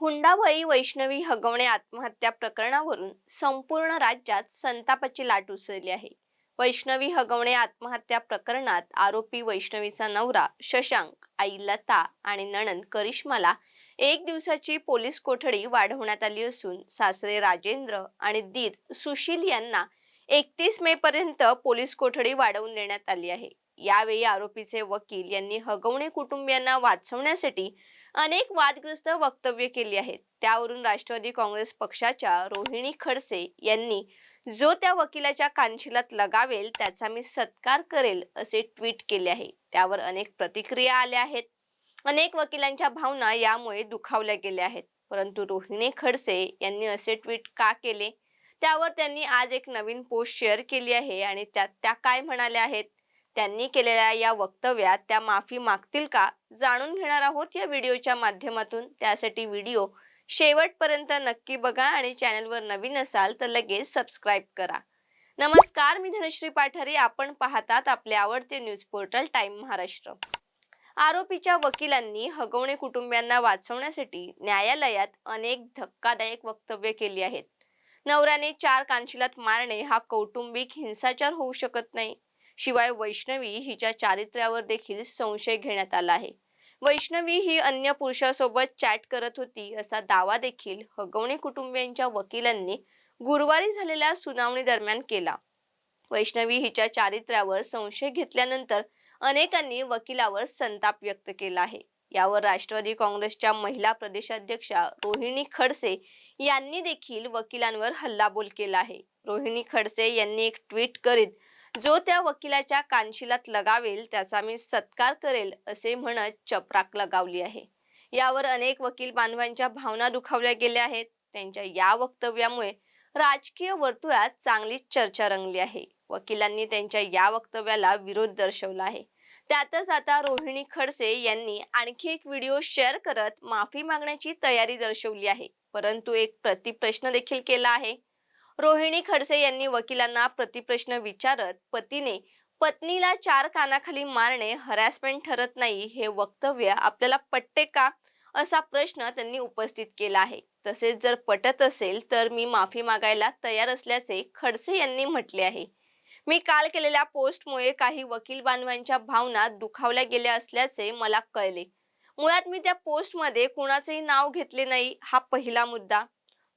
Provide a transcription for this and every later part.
हुंडाबळी वैष्णवी हगवणे आत्महत्या प्रकरणावरून संपूर्ण राज्यात संतापाची लाट उसळली आहे. वैष्णवी हगवणे आत्महत्या प्रकरणात आरोपी वैष्णवीचा नवरा शशांक आई लता आणि नणन करिश्माला एक दिवसाची पोलीस कोठडी वाढवण्यात आली असून सासरे राजेंद्र आणि दीर सुशील यांना एकतीस मे पर्यंत पोलीस कोठडी वाढवून देण्यात आली आहे. यावेळी आरोपीचे वकील यांनी हगवणे कुटुंबियांना वाचवण्यासाठी अनेक वादग्रस्त वक्तव्य केली आहेत. त्यावरून राष्ट्रवादी काँग्रेस पक्षाच्या रोहिणी खडसे यांनी जो त्या वकिलाच्या कानशिलात लगावेल त्याचा मी सत्कार करेल असे ट्विट केले आहे. त्यावर अनेक प्रतिक्रिया आल्या आहेत. अनेक वकिलांच्या भावना यामुळे दुखावल्या गेल्या आहेत. परंतु रोहिणी खडसे यांनी असे ट्विट का केले? त्यावर त्यांनी आज एक नवीन पोस्ट शेअर केली आहे आणि त्यात त्या काय म्हणाल्या आहेत? त्यांनी केलेल्या या वक्तव्यात त्या माफी मागतील का जाणून घेणार आहोत या व्हिडिओच्या माध्यमातून. त्यासाठी व्हिडिओ शेवटपर्यंत नक्की बघा आणि चॅनलवर नवीन असाल तर लगेच सबस्क्राईब करा. नमस्कार मी धनश्री पाठारे. आपण पाहतात आपले आवडते न्यूज पोर्टल टाइम महाराष्ट्र. आरोपीच्या वकिलांनी हगवणे कुटुंबियांना वाचवण्यासाठी न्यायालयात अनेक धक्कादायक वक्तव्य केली आहेत. नवऱ्याने चार कानशिलात मारणे हा कौटुंबिक हिंसाचार होऊ शकत नाही. शिवाय वैष्णवी हिच्या चारित्र्यावर देखील संशय घेण्यात आला आहे. वैष्णवी ही अन्य पुरुषासोबत चॅट करत होती असा दावा देखील हगवणे कुटुंबियांच्या वकिलांनी गुरुवारी झालेल्या सुनावणी दरम्यान केला. वैष्णवी हिच्या चारित्र्यावर संशय घेतल्यानंतर अनेकांनी वकिलावर संताप व्यक्त केला आहे. यावर राष्ट्रवादी काँग्रेसच्या महिला प्रदेशाध्यक्षा रोहिणी खडसे यांनी देखील वकिलांवर हल्लाबोल केला आहे. रोहिणी खडसे यांनी एक ट्विट करीत जो त्या वकिलाच्या कानशिलात लगावेल त्याचा मी सत्कार करेल असे म्हणत चपराक लगावली आहे. यावर अनेक वकील बांधवांच्या भावना दुखावल्या गेल्या आहेत. त्यांच्या या वक्तव्यामुळे राजकीय वर्तुळात चांगलीच चर्चा रंगली आहे. वकिलांनी त्यांच्या या वक्तव्याला विरोध दर्शवला आहे. त्यातच आता रोहिणी खडसे यांनी आणखी एक व्हिडिओ शेअर करत माफी मागण्याची तयारी दर्शवली आहे. परंतु एक प्रतिप्रश्न देखील केला आहे. रोहिणी खडसे यांनी वकिलांना प्रतिप्रश्न विचारत पतीने पत्नीला चार कानाखाली मारणे हरॅसमेंट ठरत नाही हे वक्तव्य आपल्याला पटते का? असा प्रश्न त्यांनी उपस्थित केला आहे. तसेच जर पटत असेल तर मी माफी मागायला तयार असल्याचे खडसे यांनी म्हटले आहे. मी काल केलेल्या पोस्टमुळे काही वकील बांधवांच्या भावना दुखावल्या गेल्या असल्याचे मला कळले. मुळात मी त्या पोस्टमध्ये कुणाचेही नाव घेतले नाही हा पहिला मुद्दा.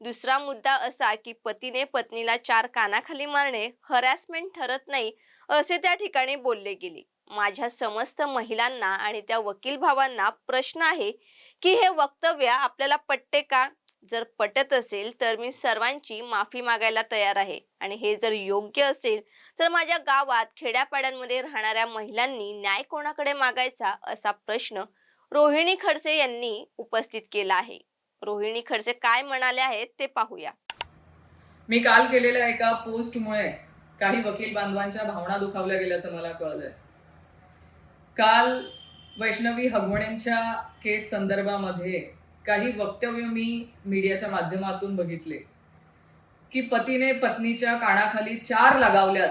दुसरा मुद्दा असा की पतीने पत्नीला चार कानाखाली मारणे हरॅसमेंट ठरत नाही असे त्या ठिकाणी बोलले गेले. माझ्या समस्त महिलांना आणि त्या वकील भावांना प्रश्न आहे की हे वक्तव्य आपल्याला पटते का? जर पटत असेल तर मी सर्वांची माफी मागायला तयार आहे आणि हे जर योग्य असेल तर माझ्या गावात खेड्यापाड्यांमध्ये राहणाऱ्या महिलांनी न्याय कोणाकडे मागायचा असा प्रश्न रोहिणी खडसे यांनी उपस्थित केला आहे. रोहिणी खडसे काय म्हणाले आहेत ते पाहूया. मी काल केलेल्या एका पोस्टमुळे काही वकील बांधवांच्या भावना दुखावल्या गेल्याचं मला कळलंय. काल वैष्णवी हगवण्यांच्या केस संदर्भामध्ये काही वक्तव्य मी मीडियाच्या माध्यमातून बघितले. की पतीने पत्नीच्या कानाखाली चार लगावल्यात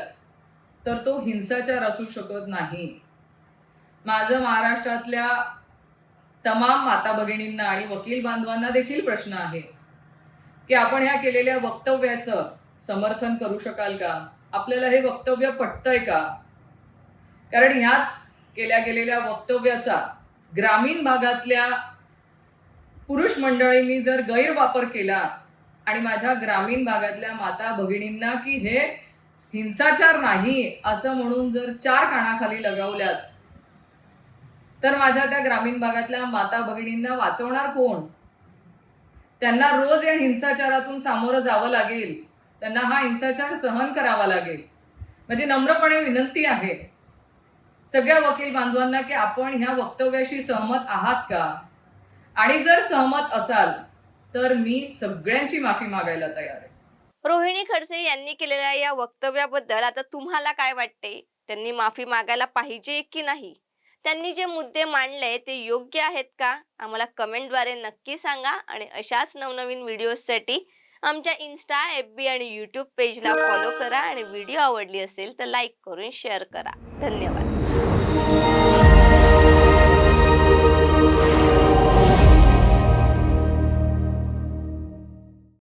तर तो हिंसाचार असू शकत नाही. माझं महाराष्ट्रातल्या तमाम माता भगिनींना आणि वकील बांधवांना देखील प्रश्न आहे. की आपण ह्या केलेल्या वक्तव्याचं समर्थन करू शकाल का? आपल्याला हे वक्तव्य पटतंय का? कारण ह्याच केल्या गेलेल्या वक्तव्याचा ग्रामीण भागातल्या पुरुष मंडळींनी जर गैरवापर केला आणि माझ्या ग्रामीण भागातल्या माता भगिनींना की हे हिंसाचार नाही असं म्हणून जर चार कानाखाली लगावल्यात तर माझ्या त्या ग्रामीण भागातल्या माता भगिनींना वाचवणार कोण? त्यांना रोज या हिंसाचारातून सामोरं जावं लागेल. त्यांना हा हिंसाचार सहन करावा लागेल. म्हणजे नम्रपणे विनंती आहे. सगळ्या वकील बांधवांना की आपण ह्या वक्तव्याशी सहमत आहात का? आणि जर सहमत असाल तर मी सगळ्यांची माफी मागायला तयार आहे. रोहिणी खडसे यांनी केलेल्या या वक्तव्याबद्दल आता तुम्हाला काय वाटते? त्यांनी माफी मागायला पाहिजे की नाही? त्यांनी जे मुद्दे मांडले ते योग्य आहेत का? आम्हाला कमेंटद्वारे नक्की सांगा आणि अशाच नवनवीन व्हिडिओजसाठी आमच्या इन्स्टा एफ बी आणि यूट्यूब पेजला फॉलो करा आणि व्हिडिओ आवडली असेल तर लाईक करून शेअर करा. धन्यवाद.